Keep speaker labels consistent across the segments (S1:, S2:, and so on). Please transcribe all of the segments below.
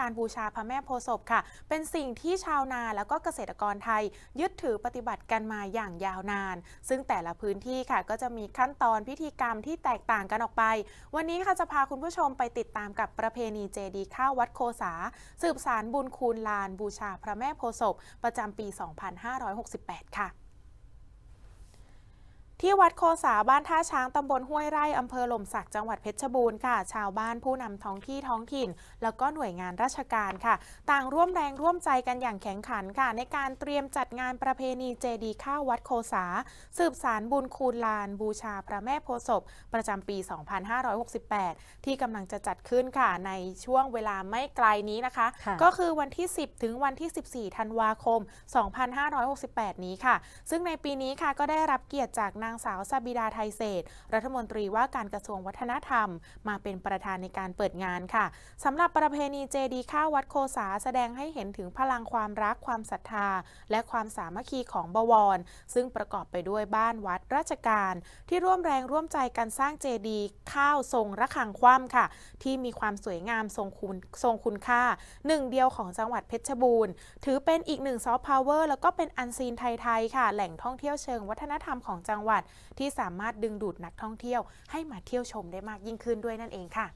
S1: การบูชาพระแม่โพศพค่ะ เป็นสิ่งที่ชาวนาแล้วก็เกษตรกรไทย ยึดถือปฏิบัติกันมาอย่างยาวนาน ซึ่งแต่ละพื้นที่ค่ะ ก็จะมีขั้นตอนพิธีกรรมที่แตกต่างกันออกไป วันนี้ค่ะจะพาคุณผู้ชมไปติดตามกับประเพณีเจดีข้าววัดโคสา สืบสารบุญคูณลาน บูชาพระแม่โพศพประจำปี 2568 ค่ะ ที่วัดโคสาบ้านท่าช้างตำบลห้วยไร่อำเภอหล่มสักจังหวัดเพชรบูรณ์ค่ะ ชาวบ้านผู้นำท้องที่ท้องถิ่น แล้วก็หน่วยงานราชการค่ะ ต่างร่วมแรงร่วมใจกันอย่างแข็งขันค่ะ ในการเตรียมจัดงานประเพณีเจดีย์ข้าววัดโคสา สืบสารบุญคูณลาน บูชาพระแม่โพธิ์ศพ ประจำปี 2568 ที่กำลังจะจัดขึ้นค่ะ ในช่วงเวลาไม่ไกลนี้นะคะ
S2: ค่ะ
S1: ก็คือวันที่ 10 ถึงวันที่ 14 ธันวาคม 2568 นี้ค่ะ ซึ่งในปีนี้ค่ะก็ได้รับเกียรติจากนางางสาวซาบิดาไทยเศษ รัฐมนตรีว่าการกระทรวงวัฒนธรรม มาเป็นประธานในการเปิดงานค่ะสำหรับประเพณีเจดีข้าววัดโคสาแสดงให้เห็นถึงพลังความรักความศรัทธา และความสามัคคีของบวร ซึ่งประกอบไปด้วยบ้านวัดราชการ ที่ร่วมแรงร่วมใจกันสร้างเจดีข้าวทรงระฆังคว่ำค่ะ ที่มีความสวยงามทรงคุณทรงคุณค่าหนึ่งเดียวของจังหวัดเพชรบูรณ์ ถือเป็นอีกหนึ่งซอฟต์พาวเวอร์แล้วก็เป็นอันซีนไทยๆค่ะ แหล่งท่องเที่ยวเชิงวัฒนธรรมของจังหวัดที่สามารถดึงดูดนักท่องเที่ยว ให้มาเที่ยวชมได้มากยิ่งขึ้นด้วยนั่นเองค่ะ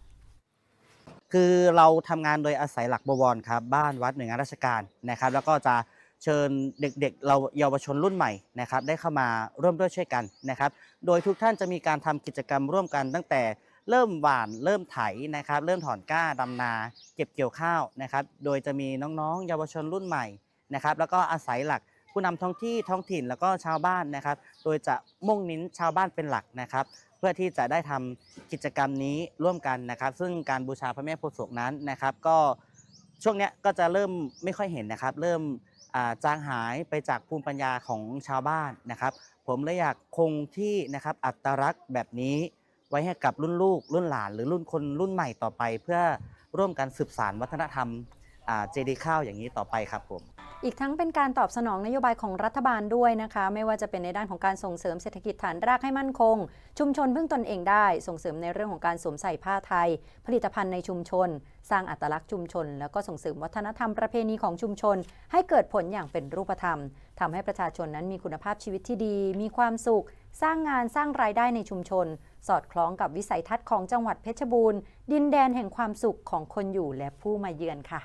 S3: คือเราทำงานโดยอาศัยหลักบวรครับบ้านวัดหน่วยงานราชการนะครับ แล้วก็จะเชิญเด็กๆ เราเยาวชนรุ่นใหม่นะครับ ได้เข้ามาร่วมด้วยช่วยกันนะครับ โดยทุกท่านจะมีการทำกิจกรรมร่วมกันตั้งแต่เริ่มหว่านเริ่มไถนะครับ เริ่มถอนกล้าดำนา เก็บเกี่ยวข้าวนะครับ โดยจะมีน้องๆ เยาวชนรุ่นใหม่นะครับ แล้วก็อาศัยหลัก ผู้นำท้องที่ท้องถิ่นแล้วก็ชาวบ้านนะครับ โดยจะมุ่งเน้นชาวบ้านเป็นหลักนะครับ เพื่อที่จะได้ทำกิจกรรมนี้ร่วมกันนะครับ ซึ่งการบูชาพระแม่โพธิ์ศพนั้นนะครับ ก็ช่วงเนี้ยก็จะเริ่มไม่ค่อยเห็นนะครับ เริ่มจางหายไปจากภูมิปัญญาของชาวบ้านนะครับ ผมเลยอยากคงที่นะครับอัตลักษณ์แบบนี้ไว้ให้กับรุ่นลูก รุ่นหลาน หรือรุ่นคนรุ่นใหม่ต่อไป เพื่อร่วมกันสืบสานวัฒนธรรมเจดีข้าวอย่างนี้ต่อไปครับผม
S2: อีกทั้งเป็นการตอบสนองนโยบายของรัฐบาลด้วยนะคะ ไม่ว่าจะเป็นในด้านของการส่งเสริมเศรษฐกิจฐานรากให้มั่นคง ชุมชนพึ่งตนเองได้ ส่งเสริมในเรื่องของการสวมใส่ผ้าไทย ผลิตภัณฑ์ในชุมชน สร้างอัตลักษณ์ชุมชน แล้วก็ส่งเสริมวัฒนธรรมประเพณีของชุมชน ให้เกิดผลอย่างเป็นรูปธรรมทำให้ประชาชนนั้นมีคุณภาพชีวิตที่ดี มีความสุข สร้างงานสร้างรายได้ในชุมชน สอดคล้องกับวิสัยทัศน์ของจังหวัดเพชรบูรณ์ ดินแดนแห่งความสุขของคนอยู่และผู้มาเยือนค่ะ